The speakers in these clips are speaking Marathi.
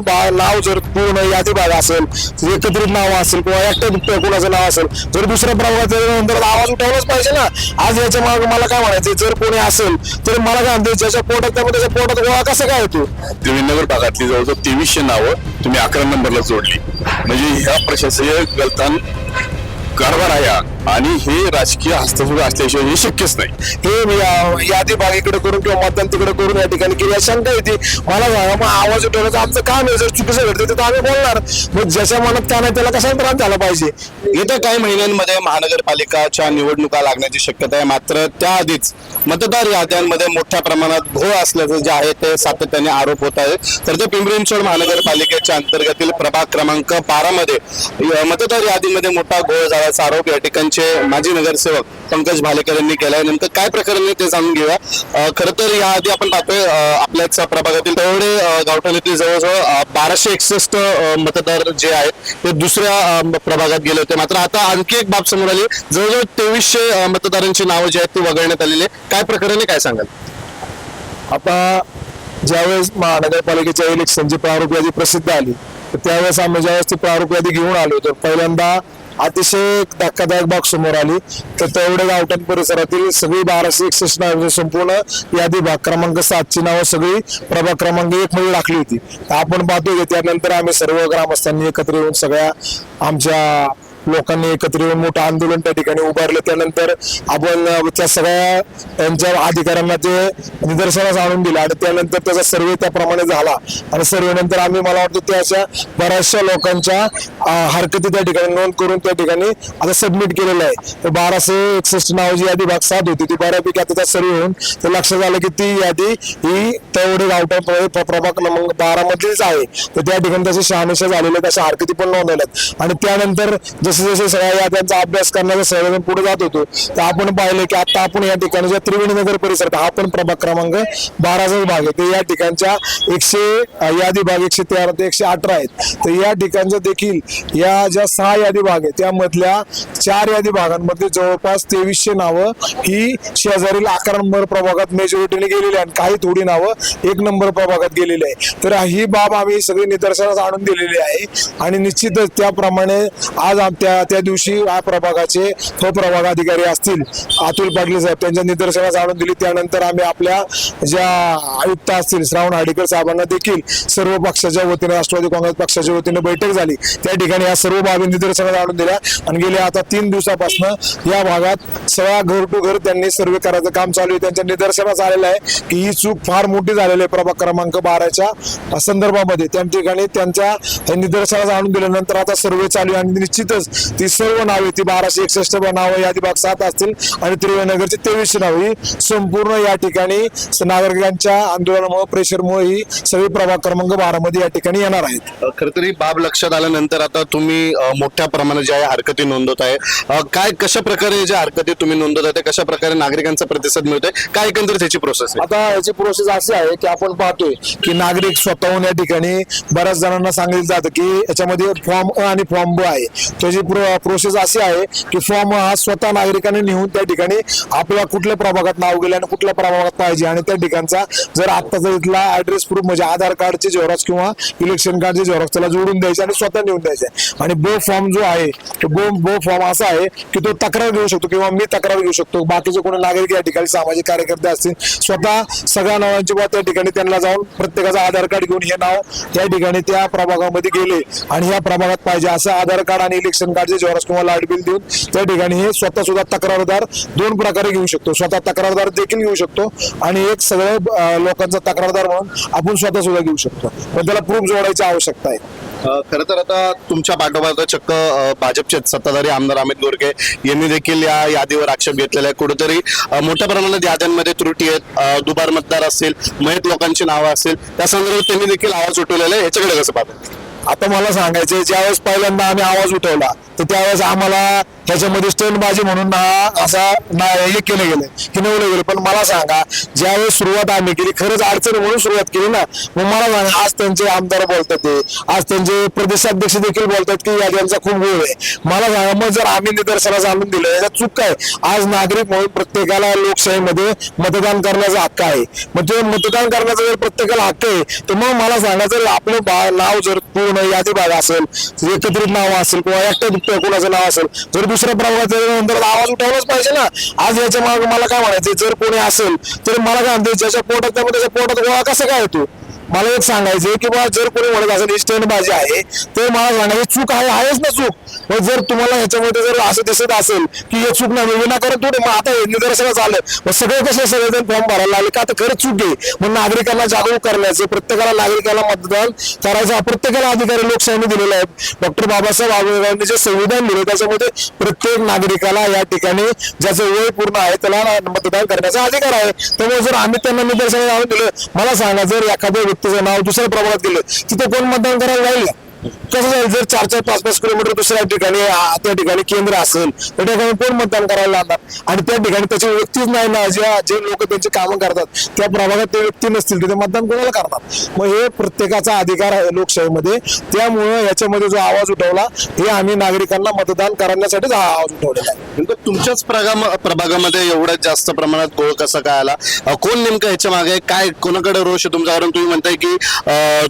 बा- नाव जर पूर्ण यादी भाग असेल एकत्रित नाव असेल किंवा एकट्या कोणाचं नाव असेल जर दुसऱ्या प्रभागात आवाज उठवलाच पाहिजे ना. आज याच्या माग मला काय म्हणायचं जर कोणी असेल तर मला काय म्हणते ज्याच्या पोटात त्यामुळे त्याच्या पोटात गोळा कसा काय होतो त्रिवेणनगर भागातली जवळजवळ तेवीसशे नावं तुम्ही अकरा नंबरला जोडली. म्हणजे ह्या प्रशासकीय गलतान कारभार आहे आणि हे राजकीय हस्तक्षेप असल्याशिवाय हे शक्यच नाही. हे या- यादी बागेकडे इकडे करून किंवा मतदान तिकडे करून या ठिकाणी केली अशी शंका येते. मला सांगा मग आवाज उठवण्याचं आमचं काम आहे जर चुकीचं घडतं तर आम्ही बोलणार. मग ज्याच्या मनात त्यानं नाही त्याला कसा त्रास झाला पाहिजे? येत्या काही महिन्यांमध्ये महानगरपालिकाच्या निवडणुका लागण्याची शक्यता आहे. मात्र त्याआधीच मतदार याद्यांमध्ये मोठ्या प्रमाणात घोळ असल्याचं जे आहे ते सातत्याने आरोप होत आहे तर ते पिंपरी चिंचवड महानगरपालिकेच्या अंतर्गतील प्रभाग क्रमांक बारा मध्ये अ, मतदार यादीमध्ये मोठा घोळ झाल्याचा आरोप या ठिकाणी ठिकाणचे माजी नगरसेवक पंकज भालेकर यांनी केलाय. नेमकं काय प्रकरण आहे ते जाणून घेऊया. खर खरं तर याआधी आपण पाहतोय आपल्याच प्रभागातील तेवढे गावठाणीतील जवळजवळ बाराशे एकसष्ट मतदार जे आहेत ते दुसऱ्या प्रभागात गेले होते. मात्र आता आणखी एक बाब समोर आली. जवळजवळ तेवीसशे मतदारांची नावं जी आहेत ती वगळण्यात आलेली आहे काय प्रकरण आहे काय सांगाल? आता ज्यावेळेस महानगरपालिकेच्या इलेक्शनची प्रारूप यादी प्रसिद्ध आली तर त्यावेळेस आम्ही ज्यावेळेस ती प्रारूप यादी घेऊन आलो तर पहिल्यांदा अतिशय धक्कादायक बाब समोर आली. तर तेवढे गावठाण परिसरातील सगळी बाराशे एकसष्ट नावांची संपूर्ण यादी भाग क्रमांक सातची नावं सगळी प्रभाग क्रमांक एक मध्ये टाकली होती. तर आपण पाहतो की त्यानंतर आम्ही सर्व ग्रामस्थांनी एकत्र येऊन सगळ्या आमच्या लोकांनी एकत्र येऊन मोठं आंदोलन त्या ठिकाणी उभारलं. त्यानंतर आपण त्या सगळ्या त्यांच्या अधिकाऱ्यांना ते निदर्शनास आणून दिलं आणि त्यानंतर त्याचा सर्वे त्याप्रमाणे झाला. आणि सर्वे नंतर आम्ही मला वाटतं त्या अशा बऱ्याचशा लोकांच्या हरकती त्या ठिकाणी नोंद करून त्या ठिकाणी आता सबमिट केलेलं आहे. तर बाराशे एकसष्ट नावाची यादी भाग सात होती ती बऱ्यापैकी आता त्या सर्व होऊन तर लक्षात आलं की ती यादी ही तेवढे गावठा प्रभाग क्रमांक बारा मधलीच आहे. तर त्या ठिकाणी तसे शहानिशा झालेल्या तशा हरकती पण नोंदवल्यात. आणि त्यानंतर जसे जसे सगळ्या याद्यांचा अभ्यास करण्याचा सर्वजण पुढे जात होतो तर आपण पाहिलं की आता आपण या ठिकाणी ज्या त्रिवेणी नगर परिसरात हा पण प्रभाग क्रमांक बाराचाच भाग आहे. तर या ठिकाणच्या एकशे यादी भाग एकशे तेरा ते एकशे अठरा आहेत. तर या ठिकाणचं देखील या ज्या सहा यादी भाग आहेत त्यामधल्या चार यादी भागांमध्ये जवळपास तेवीसशे नावं ही शेजारील अकरा नंबर प्रभागात मेजॉरिटीने गेलेली आहे आणि काही थोडी नावं एक नंबर प्रभागात गेलेली आहे तर ही बाब आम्ही सगळी निदर्शनास आणून दिलेली आहे. आणि निश्चितच त्याप्रमाणे आज त्या त्या दिवशी या प्रभागाचे प्रभाग अधिकारी असतील अतुल पाटील साहेब त्यांच्या निदर्शनास आणून दिली. त्यानंतर आम्ही आपल्या ज्या आयुक्त असतील श्रावण हार्डीकर साहेबांना देखील सर्व पक्षाच्या वतीने राष्ट्रवादी काँग्रेस पक्षाच्या वतीने बैठक झाली. त्या ठिकाणी या सर्व बाबी निदर्शनास आणून दिल्या आणि गेल्या आता तीन दिवसापासून या भागात सगळ्या घर टू घर त्यांनी सर्वे करायचं काम चालू आहे. त्यांच्या निदर्शनास आलेलं आहे की ही चूक फार मोठी झालेली आहे प्रभाग क्रमांक बाराच्या संदर्भामध्ये. त्या ठिकाणी त्यांच्या निदर्शनास आणून दिल्यानंतर आता सर्वे चालू आहे आणि निश्चितच ती सर्व नावे ती बाराशे एकसष्ट नावं यादी भाग सात असतील आणि त्रिवेनगरची तेवीसशे नावे ही संपूर्ण या ठिकाणी नागरिकांच्या आंदोलनामुळे प्रेशरमुळे ही सगळी प्रभाग क्रमांक बारा मध्ये या ठिकाणी येणार आहेत. खरं तरी बाब लक्षात आल्यानंतर आता तुम्ही मोठ्या प्रमाणात ज्या हरकती नोंदवत आहे काय कशा प्रकारे ज्या हरकती तुम्ही नोंदवत आहे कशा प्रकारे नागरिकांचा प्रतिसाद मिळतोय काय एकंदरीत त्याची प्रोसेस आहे? आता याची प्रोसेस अशी आहे की आपण पाहतोय की नागरिक स्वतःहून या ठिकाणी बऱ्याच जणांना सांगितलं जातं की याच्यामध्ये फॉर्म अ आणि फॉर्म ब आहे. त्याची प्रोसेस अशी आहे की फॉर्म हा स्वतः नागरिकांनी नेऊन त्या ठिकाणी आपल्या कुठल्या प्रभागात नाव गेले आणि कुठल्या प्रभागात पाहिजे आणि त्या ठिकाणचा जर आत्ताचा इथला ऍड्रेस प्रूफ म्हणजे आधार कार्डचे झेरॉक्स किंवा इलेक्शन कार्डचे झेरॉक्स त्याला जोडून द्यायचे आणि स्वतः नेऊन द्यायचे. आणि बो फॉर्म जो आहे तो बो बो फॉर्म असा आहे की तो तक्रार घेऊ शकतो किंवा मी तक्रार घेऊ शकतो. बाकीचे कोणी नागरिक या ठिकाणी सामाजिक कार्यकर्ते असतील स्वतः सगळ्या नावांची बाबा त्या ठिकाणी त्यांना जाऊन प्रत्येकाचं आधार कार्ड घेऊन हे नाव त्या ठिकाणी त्या प्रभागामध्ये गेले. आणि या प्रभागात पाहिजे असं आधार कार्ड आणि इलेक्शन कार्डचे जेव्हा किंवा लाइट बिल देऊन त्या ठिकाणी हे स्वतः सुद्धा तक्रारदार दोन प्रकारे घेऊ शकतो. स्वतः तक्रारदार देखील घेऊ शकतो आणि एक सगळे लोकांचा तक्रारदार म्हणून आपण स्वतः सुद्धा घेऊ शकतो. पण त्याला प्रूफ जोडायची आवश्यकता आहे. खरं तर आता तुमच्या पाठोपाठ चक्क भाजपचे सत्ताधारी आमदार अमित गोरके यांनी देखील या यादीवर आक्षेप घेतलेला आहे. कुठेतरी मोठ्या प्रमाणात याद्यांमध्ये त्रुटी आहेत. दुबार मतदार असतील मयत लोकांची नावं असतील त्या संदर्भात त्यांनी देखील आवाज उठवलेला आहे. याच्याकडे कसं पाहतात आता मला सांगायचं ज्यावेळेस पहिल्यांदा आम्ही आवाज उठवला तर त्यावेळेस आम्हाला ह्याच्यामध्ये स्टंटबाजी म्हणून ना असा ना हे केलं गेलं हिनवलं गेलं. पण मला सांगा ज्यावेळेस सुरुवात आम्ही केली खरंच अडचण म्हणून सुरुवात केली ना? मग मला सांगा आज त्यांचे आमदार बोलतात ते आज त्यांचे प्रदेशाध्यक्ष देखील बोलतात की यांचा खूप वेळ आहे. मला सांगा मग जर आम्ही निदर्शनास आणून दिलं याचा चूक काय? आज नागरिक म्हणून प्रत्येकाला लोकशाहीमध्ये मतदान करण्याचा हक्क आहे. मग ते मतदान करण्याचा जर प्रत्येकाला हक्क आहे तर मग मला सांगा जर आपलं नाव जर कोण यादी भाग असेल एकत्रित नाव असेल किंवा एकट्या दुकट्या कोणाचं नाव असेल जर दुसऱ्या प्रभागाचा आवाज उठवलाच पाहिजे ना आज याच्या मागे मला काय म्हणायचं जर कोणी असेल तर मला काय म्हणते ज्याच्या पोटात त्यामुळे त्याच्या पोटात गोळा कसा काय येतो मला एक सांगायचं की बा जर कोणी म्हणत असेल स्टँड बाजी आहे तर मला सांगायचं चूक आहे आहेच ना चूक. मग जर तुम्हाला ह्याच्यामध्ये जर असं दिसत असेल की हे चूक नाही विनाकारण थोडे मग आता हे निदर्शनास आलं. मग सगळे कसे सगळेजण फॉर्म भरायला लागले? का आता खरंच चूक आहे. मग नागरिकांना जागरूक करण्याचं प्रत्येकाला नागरिकाला मतदान करायचा हा प्रत्येकाला अधिकारी लोकशाहीने दिलेला आहे. डॉक्टर बाबासाहेब आंबेडकरांनी जे संविधान दिले त्याच्यामध्ये प्रत्येक नागरिकाला या ठिकाणी ज्याचं वय पूर्ण आहे त्याला मतदान करण्याचा अधिकार आहे. त्यामुळे जर आम्ही त्यांना निदर्शनास आणून दिलं मला सांगा जर एखाद्या व्यक्तीचं नाव दुसऱ्या प्रभागात गेलं तिथे कोण मतदान करायला जाईल का? कसं जाईल जर चार चार पाच पाच किलोमीटर दुसऱ्या ठिकाणी त्या ठिकाणी केंद्र असेल त्या ठिकाणी कोण मतदान करायला लागणार? आणि त्या ठिकाणी त्याची व्यक्तीच नाही ना ज्या जे लोक त्यांची कामं करतात त्या प्रभागात ते व्यक्ती नसतील तिथे मतदान कोणाला करतात मग हे प्रत्येकाचा अधिकार आहे लोकशाहीमध्ये. त्यामुळं याच्यामध्ये जो आवाज उठवला हे आम्ही नागरिकांना मतदान करण्यासाठीच हा आवाज उठवलेला आहे. तुमच्याच प्रभागामध्ये एवढ्या जास्त प्रमाणात गोळ कसा काय आला? कोण नेमकं ह्याच्या मागे काय कोणाकडे रोष तुमचा कारण तुम्ही म्हणताय की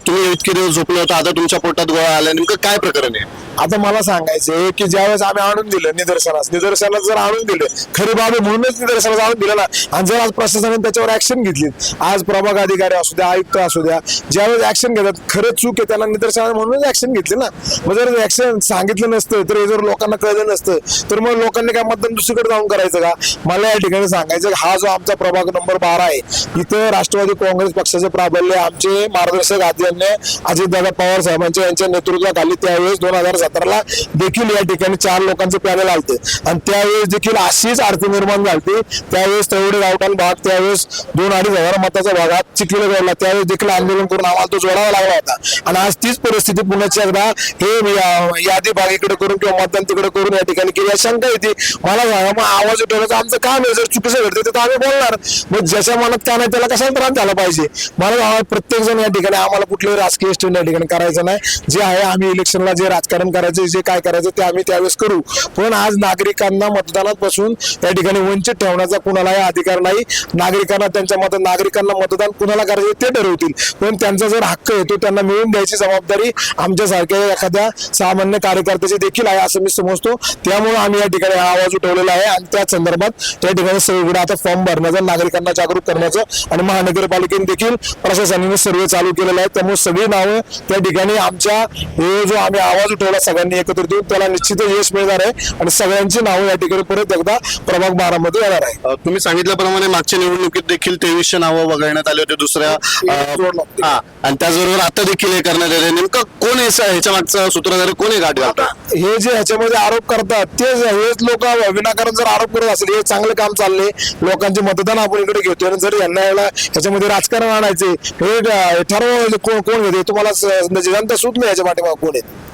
तुम्ही इतके दिवस झोपले होता आता तुमच्या पोटात गोळा आला नेमकं काय प्रकरण आहे? आता मला सांगायचं की ज्यावेळेस आम्ही आणून दिलं निदर्शनास निदर्शनाला जर आणून दिलं खरी बाब म्हणूनच निदर्शनास आणून दिलं ना. आणि जर आज प्रशासनाने त्याच्यावर ऍक्शन घेतली आज प्रभाग अधिकारी असू द्या आयुक्त असू द्या ज्यावेळेस ऍक्शन घेतात खरंच चूक आहे त्याला निदर्शनाने म्हणूनच ऍक्शन घेतली ना. मग जर ऍक्शन सांगितलं नसतं तर हे जर लोकांना कळलं नसतं तर मग लोकांनी काय मतदान दुसरीकडे जाऊन करायचं का? मला या ठिकाणी सांगायचं हा जो आमचा प्रभाग नंबर बारा आहे इथं राष्ट्रवादी काँग्रेस पक्षाचे प्राबल्य आमचे मार्गदर्शक आदरणीय अजितदादा पवार साहेबांच्या यांच्या नेतृत्वाखाली त्यावेळेस दोन हजार सतराला देखील या ठिकाणी चार लोकांचे पॅनल आलते आणि त्यावेळेस देखील अशीच आरती निर्माण झाली त्यावेळेस तेवढे गावठाण भाग त्यावेळेस दोन अडीच हजार मताच्या भागात चिखलीला गेला त्यावेळेस देखील आंदोलन करून आम्हाला तो जोडावा लागला होता. आणि आज तीच परिस्थिती पुण्याची एकदा हे या- यादी भाग इकडे करून किंवा मतदान तिकडे करून या ठिकाणी केली. अशी शंका येते मला सांगा मग आवाज उठवण्याचं आमचं काम आहे. जर चुकीचं घडते तर आम्ही बोलणार. मग ज्याच्या मनात काय नाही त्याला कशाला त्रास झाला पाहिजे? मला प्रत्येक जण या ठिकाणी आम्हाला कुठलंही राजकीय स्टँड या ठिकाणी करायचं नाही. जे आहे आम्ही इलेक्शनला जे राजकारण करायचं जे काय करायचं ते आम्ही त्यावेळेस करू. पण आज नागरिकांना मतदानात बसून या ठिकाणी वंचित ठेवण्याचा कुणालाही अधिकार नाही. नागरिकांना त्यांच्या मत नागरिकांना मतदान कुणाला करायचं ते ठरवतील. पण त्यांचा जर हक्क आहे तो त्यांना मिळून द्यायची जबाबदारी आमच्यासारख्या एखाद्या सामान्य कार्यकर्त्याची देखील आहे असं मी समजतो. त्यामुळे आम्ही या ठिकाणी हा आवाज उठवलेला आहे आणि त्या संदर्भात त्या ठिकाणी सगळीकडे आता फॉर्म भरण्याचा नागरिकांना जागरूक करण्याचं आणि महानगरपालिकेने देखील प्रशासनाने सर्वे चालू केलेला आहे. त्यामुळे सगळी नावं त्या ठिकाणी आमच्या हे जो आम्ही आवाज उठवला सगळ्यांनी एकत्रित येऊन त्याला निश्चितच यश मिळणार आहे आणि सगळ्यांची नावं या ठिकाणी परत एकदा प्रभाग बारा मध्ये येणार आहे. तुम्ही सांगितल्याप्रमाणे मागच्या निवडणुकीत देखील तेवीसशे नावं वगळण्यात आले होते दुसऱ्या आणि त्याचबरोबर आता देखील हे करण्यात आले. नेमकं कोण ह्याच्या मागचा सूत्रधारी कोण आहे गाठ घालतं? हे जे ह्याच्यामध्ये आरोप करतात तेच हेच लोक विनाकारण जर आरोप करत असेल हे चांगलं काम चाललंय लोकांचे मतदान आपण इकडे घेतोय आणि जर यांना याला ह्याच्यामध्ये राजकारण आणायचे हे ठ- ठरव कोण कोण घेते तुम्हाला स- जनता सुट नाही याच्या पाठीमागे कोण आहे?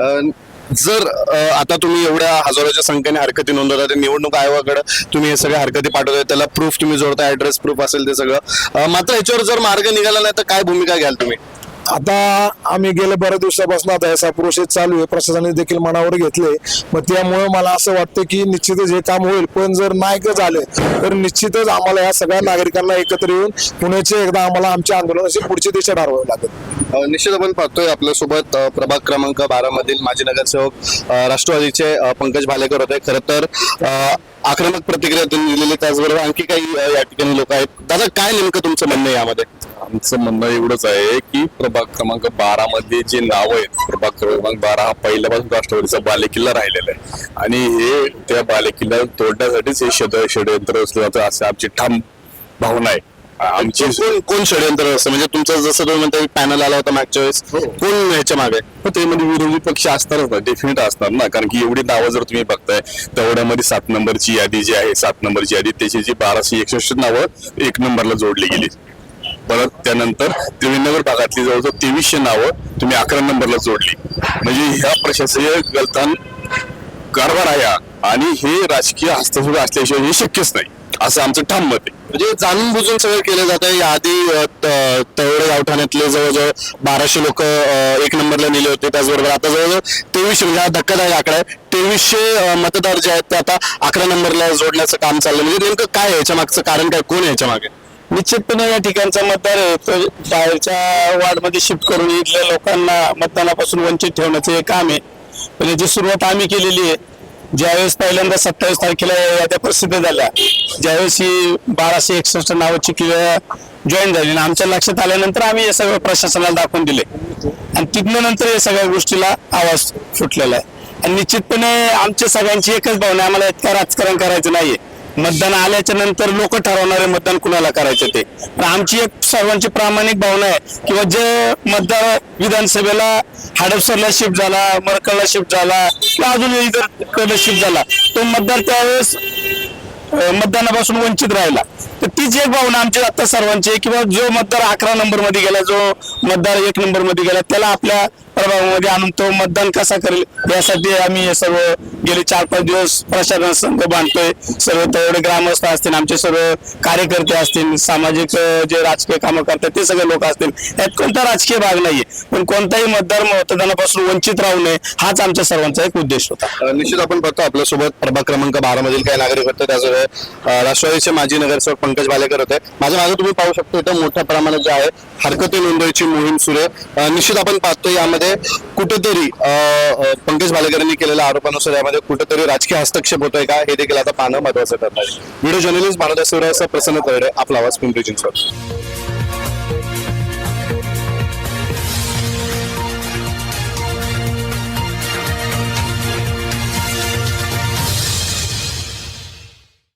जर आता तुम्ही एवढ्या हजारोच्या संख्येने हरकती नोंदवता ते निवडणूक आयोगाकडे तुम्ही हे सगळ्या हरकती पाठवताय त्याला प्रूफ तुम्ही जोडता ऍड्रेस प्रूफ असेल ते सगळं. मात्र याच्यावर जर मार्ग निघाला नाही तर काय भूमिका घ्याल तुम्ही? आता आम्ही गेल्या बऱ्याच दिवसापासून आता याचा प्रोसेस चालू आहे. प्रशासनाने देखील मनावर घेतले मग त्यामुळे मला असं वाटतं की निश्चितच हे काम होईल. पण जर नाही झाले झालं तर निश्चितच आम्हाला या सगळ्या नागरिकांना एकत्र येऊन पुण्याचे एकदा आम्हाला आमच्या आंदोलनाची पुढची दिशा ठरवावी लागेल. निश्चित आपण पाहतोय आपल्यासोबत प्रभाग क्रमांक बारा मधील माजी नगरसेवक राष्ट्रवादीचे पंकज भालेकर होते. खरं तर आक्रमक प्रतिक्रिया त्यांनी दिलेली त्याचबरोबर आणखी काही या ठिकाणी लोक आहेत. दादा काय नेमकं तुमचं म्हणणं यामध्ये? आमचं म्हणणं एवढंच आहे की प्रभाग क्रमांक बारा मध्ये जे नाव आहेत प्रभाग क्रमांक बारा हा पहिल्यापासून राष्ट्रवादीचा बालेकिल्ला राहिलेला आहे. आणि हे त्या बालेकिल्ला तोडण्यासाठीच हे षड षडयंत्र असलं जातं असं आमची ठाम भावना आहे. आमची कोण कोण षडयंत्र असं म्हणजे तुमचं जसं तुम्ही म्हणता पॅनल आला होता मागच्या वेळेस कोण ह्याच्या मागे? पण ते म्हणजे विरोधी पक्ष असणारच ना डेफिनेट असणार ना कारण की एवढी नावं जर तुम्ही बघताय तेवढ्यामध्ये सात नंबरची यादी जी आहे सात नंबरची यादी त्याची जी बाराशे एकसष्ट नावं एक नंबरला जोडली गेली. परत त्यानंतर त्रिवेंद्रनगर भागातली जवळजवळ तेवीसशे नावं तुम्ही अकरा नंबरला जोडली. म्हणजे ह्या प्रशासकीय गलतान कारभार आहे आणि हे राजकीय हस्तक्षेप असल्याशिवाय हे शक्यच नाही. असं आमचं ठाम मत आहे. म्हणजे जाणून बुजून सगळं केलं जात. आहे याआधी तवडे गावठाण्यातले जवळजवळ बाराशे लोक एक नंबरला नेले होते. त्याचबरोबर आता जवळजवळ तेवीसशे म्हणजे हा धक्कादायक आकडा आहे. तेवीसशे मतदार जे आहेत ते आता अकरा नंबरला जोडण्याचं काम चाललं म्हणजे नेमकं काय याच्या मागचं कारण काय? कोण याच्या मागे? निश्चितपणे या ठिकाणचा मतदार आहे. तो बाहेरच्या वार्डमध्ये शिफ्ट करून इथल्या लोकांना मतदानापासून वंचित ठेवण्याचं हे काम आहे. पण याची सुरुवात आम्ही केलेली आहे. ज्यावेळेस पहिल्यांदा सत्तावीस तारखेला याद्या प्रसिद्ध झाल्या ज्यावेळेस ही बाराशे एकसष्ट नावाची क्रिया जॉईन झाली. आणि आमच्या लक्षात आल्यानंतर आम्ही हे सगळं प्रशासनाला दाखवून दिले. आणि तिथनं नंतर या सगळ्या गोष्टीला आवाज फुटलेला आहे. आणि निश्चितपणे आमच्या सगळ्यांची एकच भावना आम्हाला इतका राजकारण करायचं नाहीये. मतदान आल्याच्यानंतर लोक ठरवणारे मतदान कुणाला करायचं ते? आमची एक सर्वांची प्रामाणिक भावना आहे किंवा जे मतदार विधानसभेला हडपसरला शिफ्ट झाला मरकळला शिफ्ट झाला किंवा अजून इतर शिफ्ट झाला तो मतदार त्यावेळेस मतदानापासून वंचित राहिला. तर तीच एक भावना आमची आता सर्वांची किंवा जो मतदार अकरा नंबरमध्ये गेला जो मतदार एक नंबरमध्ये गेला त्याला आपल्या प्रभावामध्ये आणून तो मतदान कसा करेल? यासाठी आम्ही हे सर्व गेले चार पाच दिवस प्रशासन संघ बांधतोय. सर्व तेवढे ग्रामस्थ असतील आमचे सर्व कार्यकर्ते असतील सामाजिक जे राजकीय कामं करतात ते सगळे लोक असतील. यात कोणता राजकीय भाग नाहीये. पण कोणताही मतदार मतदानापासून वंचित राहू नये हाच आमच्या सर्वांचा एक उद्देश होता. निश्चित आपण बघतो आपल्यासोबत प्रभाग क्रमांक बारा मधील काही नागरिक होते. त्यासोबत राष्ट्रवादीचे माजी नगरसेवक पंकज बालेकर होते. माझ्या मागे तुम्ही पाहू शकतो इथं मोठ्या प्रमाणात जे आहे हरकते नोंदवायची मोहीम सुरू आहे. निश्चित आपण पाहतो यामध्ये कुठेतरी पंकज बालेकरांनी केलेल्या आरोपानुसार यामध्ये कुठेतरी राजकीय हस्तक्षेप होतोय का हे देखील आता पाहणं महत्वाचं ठरणार आहे व्हिडिओ जर्नलिस्ट भानुदास शिवराय प्रसन्न तरडे आपला आवाज पिंपरी चिंचवड.